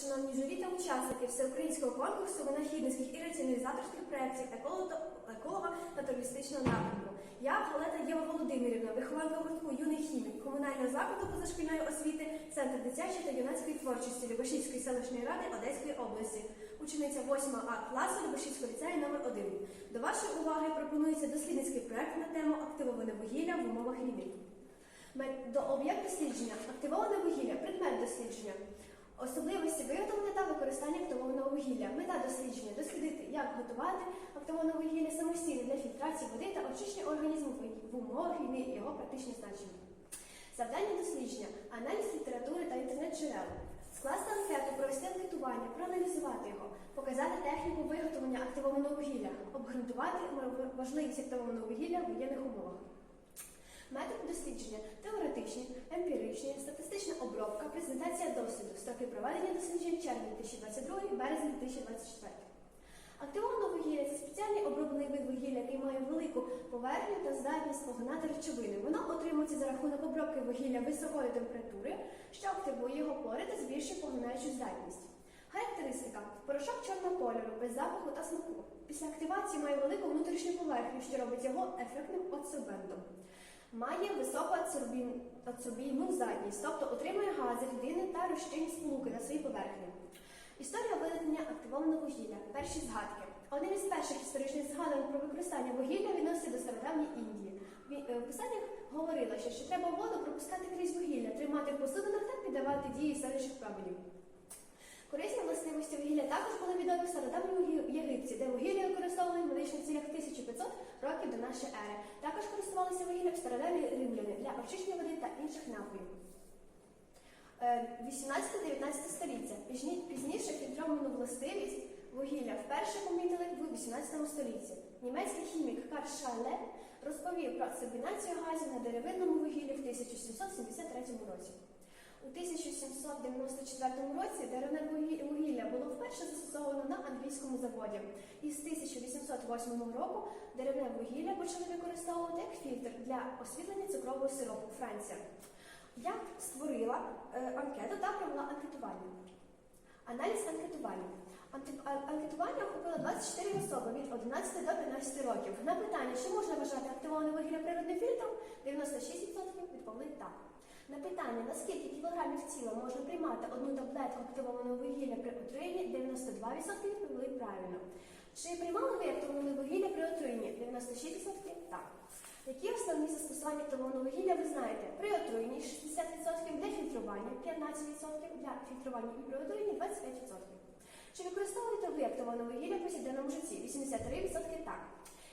шановні журі учасники всеукраїнського конкурсу винахідницьких і раціоналізаторських проєктів еколога, та туристичного напрямку. Я Галета Єва Володимирівна, вихованка гуртку юний хімік комунального закладу позашкільної освіти, центр дитячої та юнацької творчості Любашівської селищної ради Одеської області, учениця 8 А класу Любашівського ліцею номер 1 До вашої уваги пропонується дослідницький проект на тему активоване вугілля в умовах війни. До об'єкт дослідження активоване вугілля, предмет дослідження, особливості виготовлення та використання активованого вугілля. Мета дослідження дослідити, як готувати активоване вугілля самостійно для фільтрації води та очищення організму в- умовах війни і його практичне значення. Завдання дослідження, аналіз літератури та інтернет-джерел. Скласти анкету, провести анкетування, проаналізувати його, показати техніку виготовлення активованого вугілля, обґрунтувати важливість активованого вугілля в воєнних умовах. Емпіричні, статистична обробка, презентація досвіду, строки проведення досліджень червень 2022, березень 2024. Активоване вугілля це спеціальний оброблений вид вугілля, який має велику поверхню та здатність поглинати речовини. Воно отримується за рахунок обробки вугілля високої температури, що активує його пори та збільшує поглинаючу здатність. Характеристика: порошок чорного кольору, без запаху та смаку. Після активації має велику внутрішню поверхню, що робить його ефектним адсорбентом. Має високу адсорбійну здатність, тобто отримує гази, рідини та розчинні сполуки на своїй поверхні. Історія виникнення активованого вугілля. Перші згадки. Один із перших історичних згадок про використання вугілля відноситься до стародавньої Індії. Е, В писаннях говорилося, що треба воду пропускати крізь вугілля, тримати в посудинах та піддавати дії селищних променів. Корисні властивості вугілля також були відомі в стародавньому Єг- Єгипті, де вугілля років до нашої ери. Також користувалися вугіллям стародавні римляни для очищення води та інших напоїв. Е, 18-19 століття. Пізніше фільтровану властивість вугілля вперше помітили в 18 столітті. Німецький хімік Карл Шале розповів про абсорбінацію газів на деревинному вугіллі в 1773 році. У 1794 році деревне вугілля було вперше застосовано на англійському заводі. І з 1808 року деревне вугілля почали використовувати як фільтр для освітлення цукрового сиропу Франція. Я створила е, анкету та провела анкетування. Аналіз анкетування. Анкетування охопило 24 особи від 11 до 15 років. На питання, чи можна вважати активоване вугілля природним фільтром, 96% відповіли так. На питання, наскільки кілограмів тіла можна приймати одну таблетку активованого вугілля при отруєнні, 92% відповіли правильно. Чи приймали ви активоване вугілля при отруєнні? 96% так. Які основні застосування активованого вугілля ви знаєте? При отруєнні 60%, для фільтрування 15%, для фільтрування і при отруєнні 25%. Чи використовуєте ви активоване вугілля в повсякденному житті? 83% так.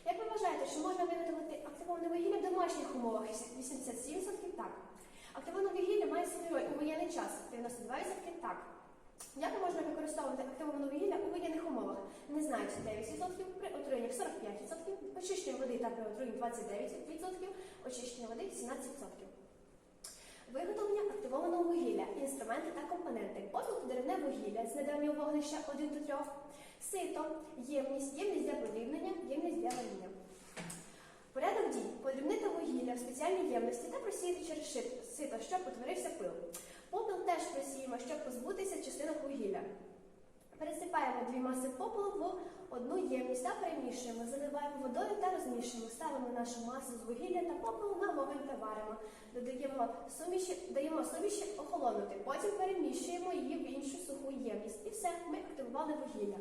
Як ви вважаєте, що можна виготовити активоване вугілля в домашніх умовах? 87% так. Активоване вугілля має роль у воєнний час? 92% так. Як можна використовувати активоване вугілля у воєнних умовах? Не знаю, 9%, при отруєннях 45%, очищення води та при отруєнні 29%, очищення води 17%. Виготовлення активованого вугілля, інструменти та компоненти, посуд деревне вугілля з недавнього вогнища 1 до 3, сито, ємність, ємність для подрібнення, ємність для варіння. Порядок дій. Подрібнити вугілля в спеціальній ємності та просіяти через сито, щоб утворився пил. Попіл теж просіємо, щоб позбутися частинок вугілля. Пересипаємо дві маси попелу в одну ємність та перемішуємо, заливаємо водою та розмішуємо. Ставимо нашу масу з вугілля та попелу на вогонь та варимо. Додаємо суміші, даємо суміші охолонути. Потім перемішуємо її в іншу суху ємність. І все, ми активували вугілля.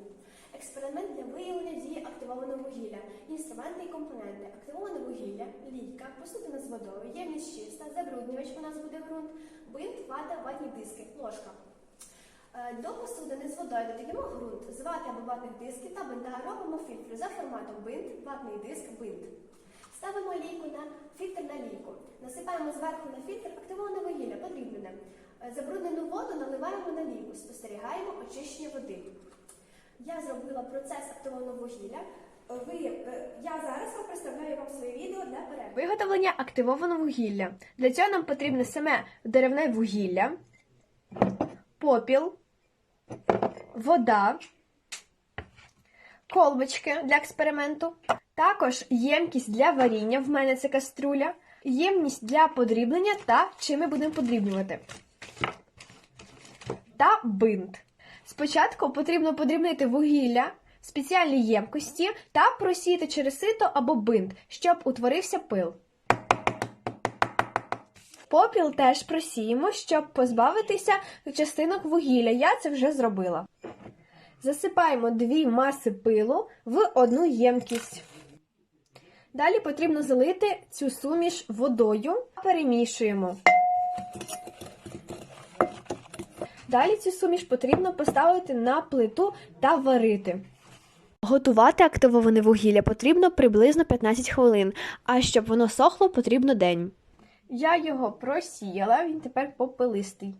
Експеримент для виявлення дії активованого вугілля. Інструменти і компоненти. Активоване вугілля, лійка, посудина з водою, ємність чиста, забруднювач, у нас буде ґрунт, бинт, вата, ватні диски, ложка. Е, До посудини з водою додаємо ґрунт з вати або ватних дисків та бинта робимо фільтр за форматом бинт, ватний диск, бинт. Ставимо лійку на фільтр на лійку. Насипаємо зверху на фільтр активоване вугілля, подрібнене. Е, Забруднену воду наливаємо на лійку, спостерігаємо очищення води. Я зробила процес активованого вугілля. Ви, е, я зараз вам представляю вам своє відео для перегляду. Виготовлення активованого вугілля. Для цього нам потрібне саме деревне вугілля, попіл, вода, колбочки для експерименту, також ємкість для варіння, в мене це каструля, ємність для подріблення та чим ми будемо подрібнювати. Та бинт. Спочатку потрібно подрібнити вугілля в спеціальній ємкості та просіяти через сито або бинт, щоб утворився пил. Попіл теж просіємо, щоб позбавитися частинок вугілля. Я це вже зробила. Засипаємо дві маси пилу в одну ємкість. Далі потрібно залити цю суміш водою, перемішуємо. Далі цю суміш потрібно поставити на плиту та варити. Готувати активоване вугілля потрібно приблизно 15 хвилин, а щоб воно сохло, потрібно день. Я його просіяла, він тепер попелистий.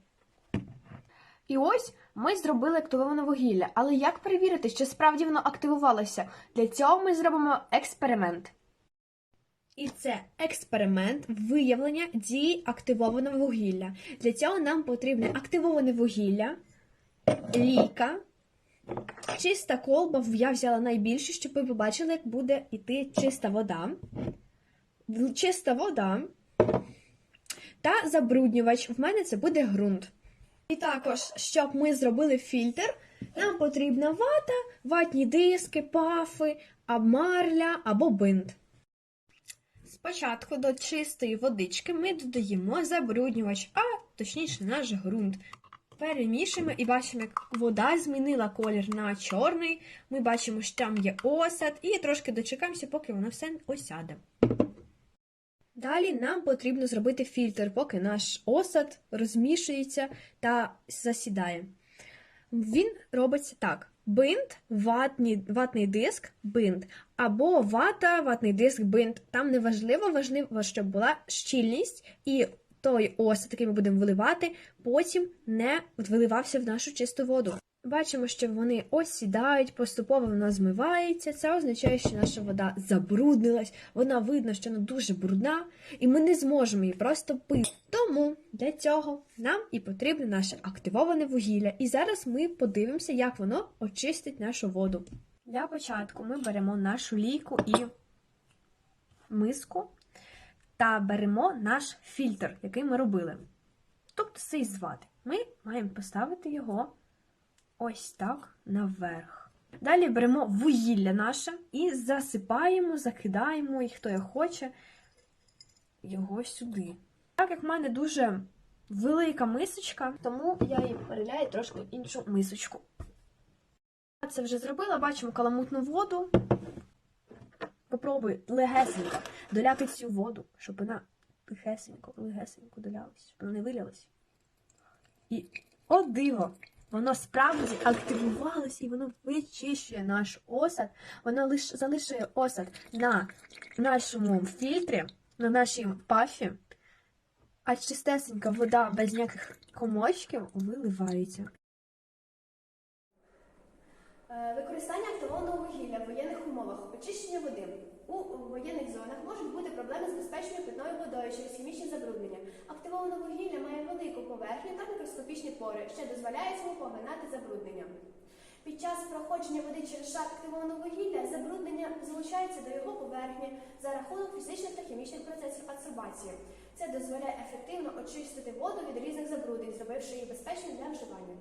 І ось ми зробили активоване вугілля. Але як перевірити, що справді воно активувалося? Для цього ми зробимо експеримент. І це експеримент виявлення дії активованого вугілля. Для цього нам потрібне активоване вугілля, лійка, чиста колба. Я взяла найбільше, щоб ви побачили, як буде йти чиста вода. Чиста вода та забруднювач. В мене це буде ґрунт. І також, щоб ми зробили фільтр, нам потрібна вата, ватні диски, пафи, марля або бинт. Спочатку до чистої водички ми додаємо забруднювач, а точніше наш ґрунт. Перемішуємо і бачимо, як вода змінила колір на чорний. Ми бачимо, що там є осад, і трошки дочекаємося, поки воно все осяде. Далі нам потрібно зробити фільтр, поки наш осад розмішується та засідає. Він робиться так: бинт, ватні, ватний диск, бинт, або вата, ватний диск, бинт. Там не важливо, важливо, щоб була щільність, і той ось який ми будемо виливати, потім не виливався в нашу чисту воду. Бачимо, що вони осідають, поступово вона змивається. Це означає, що наша вода забруднилась, вона видно, що вона дуже брудна, і ми не зможемо її просто пити. Тому для цього нам і потрібне наше активоване вугілля. І зараз ми подивимося, як воно очистить нашу воду. Для початку ми беремо нашу лійку і миску та беремо наш фільтр, який ми робили. Тобто цей з вати. Ми маємо поставити його ось так наверх. Далі беремо вугілля наше і засипаємо, закидаємо, і хто як хоче, його сюди. Так як в мене дуже велика мисочка, тому я її переляю трошки іншу мисочку. Я це вже зробила, бачимо каламутну воду. Попробуй легесенько доляти цю воду, щоб вона легесенько, легесенько долялась, щоб вона не вилялась. І о диво! Воно справді активувалось і воно вичищує наш осад. Воно лиш залишує осад на нашому фільтрі, на нашій пафі, а чистесенька вода без ніяких комочків виливається. Е, Використання активованого вугілля в воєнних умовах, очищення води. У воєнних зонах можуть бути проблеми з безпечною питною водою через хімічні забруднення. Активоване вугілля має велику поверхню та мікроскопічні пори, що дозволяють йому поглинати забруднення. Під час проходження води через шар активованого вугілля забруднення залучається до його поверхні за рахунок фізичних та хімічних процесів адсорбації. Це дозволяє ефективно очистити воду від різних забруднень, зробивши її безпечною для вживання.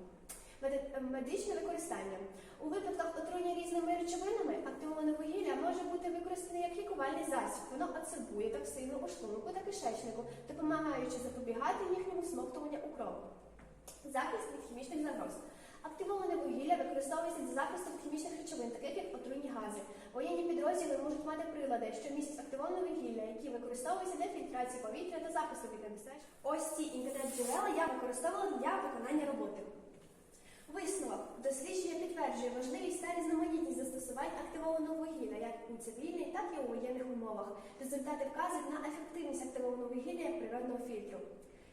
Медичне використання. У випадках отруєння різними речовинами активоване вугілля може бути використане лікувальний засіб. Воно адсорбує токсини у шлунку та кишечнику, допомагаючи запобігати їхньому смоктуванню у кров. Захист від хімічних загроз. Активоване вугілля використовується для захисту від хімічних речовин, таких як отруйні гази. Воєнні підрозділи можуть мати прилади, що містять активоване вугілля, які використовуються для фільтрації повітря та захисту від небезпеч. Ось ці інтернет-джерела я використовувала для виконання роботи. Висновок дослідження підтверджує важливість та різноманітність застосувань активованого вугілля як у цивільній, так і у воєнних умовах. Результати вказують на ефективність активованого вугілля як природного фільтру.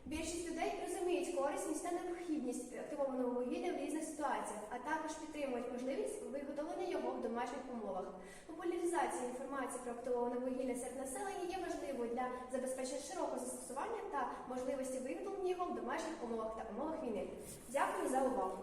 Більшість людей розуміють корисність та необхідність активованого вугілля в різних ситуаціях, а також підтримують можливість виготовлення його в домашніх умовах. Популяризація інформації про активоване вугілля серед населення є важливою для забезпечення широкого застосування та можливості виготовлення його в домашніх умовах та умовах війни. Дякую за увагу!